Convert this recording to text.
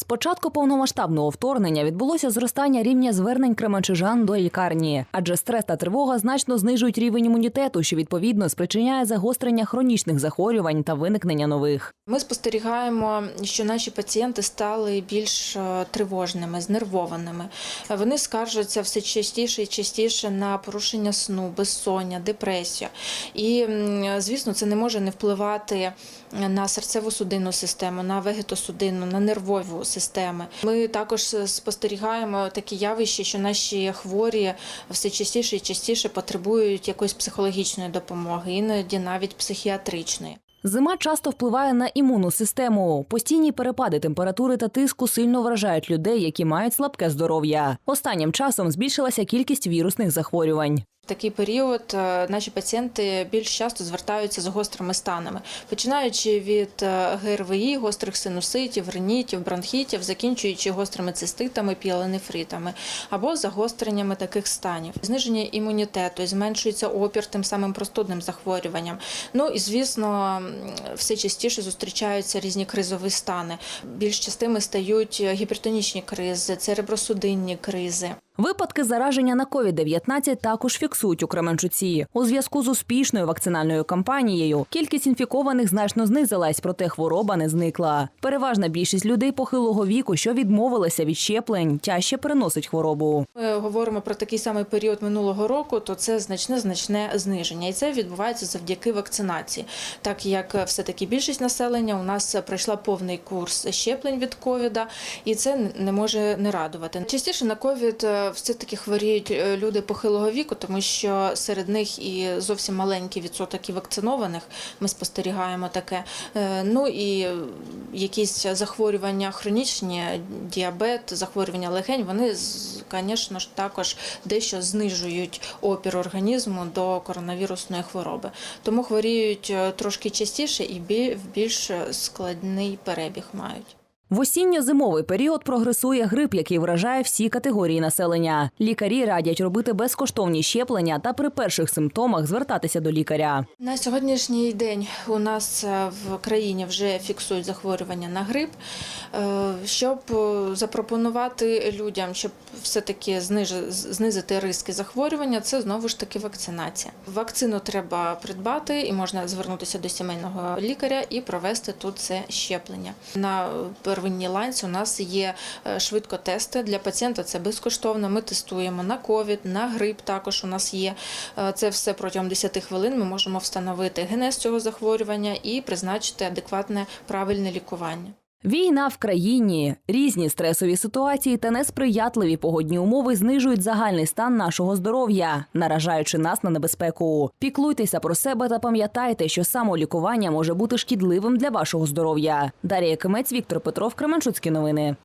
З початку повномасштабного вторгнення відбулося зростання рівня звернень кременчужан до лікарні, адже стрес та тривога значно знижують рівень імунітету, що відповідно спричиняє загострення хронічних захворювань та виникнення нових. Ми спостерігаємо, що наші пацієнти стали більш е, тривожними, знервованими. Вони скаржаться все частіше і частіше на порушення сну, безсоння, депресію. І, звісно, це не може не впливати на серцево-судинну систему, на вегетосудинну, на нервову систему. Ми також е, спостерігаємо такі явища, що наші хворі все частіше і частіше потребують якоїсь психологічної допомоги, іноді навіть психіатричної. Зима часто впливає на імунну систему. Постійні перепади температури та тиску сильно вражають людей, які мають слабке здоров'я. Останнім часом збільшилася кількість вірусних захворювань. Такий період е, наші пацієнти більш часто звертаються з гострими станами, починаючи від е, ГРВІ, гострих синуситів, ринітів, бронхітів, закінчуючи гострими циститами, піелонефритами або загостреннями таких станів. Зниження імунітету, зменшується опір тим самим простудним захворюванням. Ну і звісно, все частіше зустрічаються різні кризові стани. Більш частими стають гіпертонічні кризи, церебросудинні кризи. Випадки зараження на COVID-19 також фіксують у Кременчуці. У зв'язку з успішною вакцинальною кампанією кількість інфікованих значно знизилась, проте хвороба не зникла. Переважна більшість людей похилого віку, що відмовилися від щеплень, тяжче переносить хворобу. Ми говоримо про такий самий період минулого року, то це значне значне зниження, і це відбувається завдяки вакцинації, так як все таки більшість населення у нас пройшла повний курс щеплень від ковіда, і це не може не радувати. Частіше на ковід все таки хворіють е, люди похилого віку, тому що серед них і зовсім маленький відсоток і вакцинованих. Ми спостерігаємо таке. Е, Ну і якісь захворювання хронічні, діабет, захворювання легень, вони, звісно ж, також дещо знижують опір організму до коронавірусної хвороби. Тому хворіють е, трошки частіше і в більш складний перебіг мають. В осінньо-зимовий період прогресує грип, який вражає всі категорії населення. Лікарі радять робити безкоштовні щеплення та при перших симптомах звертатися до лікаря. На сьогоднішній день у нас е, в країні вже фіксують захворювання на грип. Е, Щоб е, запропонувати людям, щоб все-таки знизити риски захворювання, це знову ж таки вакцинація. Вакцину треба придбати і можна звернутися до сімейного лікаря і провести тут це щеплення. На первинній ланці у нас є швидко тести для пацієнта. Це безкоштовно. Ми тестуємо на ковід, на грип. Також у нас є Е, це все протягом 10 хвилин. Ми можемо встановити генез цього захворювання і призначити адекватне правильне лікування. Війна в країні, різні стресові ситуації та несприятливі погодні умови знижують загальний стан нашого здоров'я, наражаючи нас на небезпеку. Піклуйтеся про себе та пам'ятайте, що самолікування може бути шкідливим для вашого здоров'я. Дарія Кимець, Віктор Петров, Кременчуцькі новини.